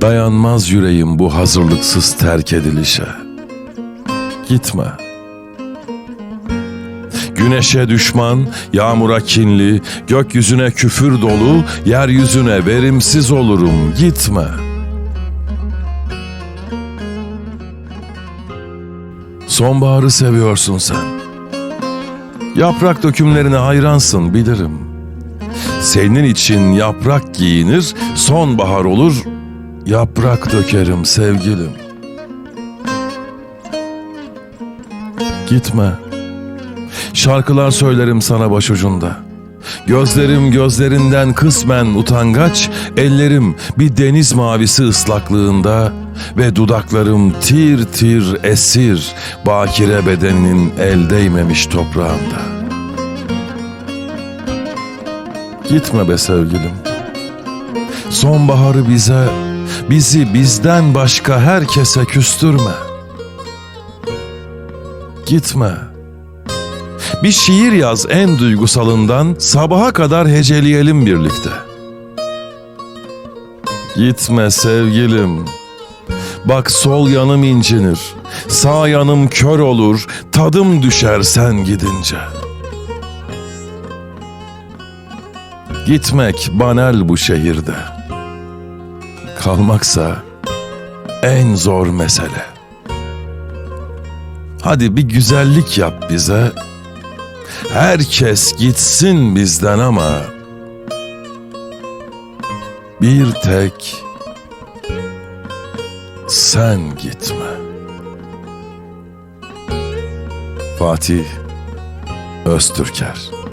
Dayanmaz yüreğim bu hazırlıksız terk edilişe. Gitme. Güneşe düşman, yağmura kinli, gökyüzüne küfür dolu, yeryüzüne verimsiz olurum. Gitme. Sonbaharı seviyorsun sen. Yaprak dökümlerine hayransın bilirim. Senin için yaprak giyinir, sonbahar olur, yaprak dökerim sevgilim. Gitme. Şarkılar söylerim sana başucunda. Gözlerim gözlerinden kısmen utangaç, ellerim bir deniz mavisi ıslaklığında ve dudaklarım tir tir esir, bakire bedeninin el değmemiş toprağında. Gitme be sevgilim. Sonbaharı bize, bizi bizden başka herkese küstürme. Gitme. Bir şiir yaz en duygusalından sabaha kadar heceleyelim birlikte. Gitme sevgilim. Bak sol yanım incinir, sağ yanım kör olur, tadım düşer sen gidince. Gitmek banal bu şehirde. Kalmaksa en zor mesele. Hadi bir güzellik yap bize. Herkes gitsin bizden ama bir tek sen gitme. Fatih Öztürker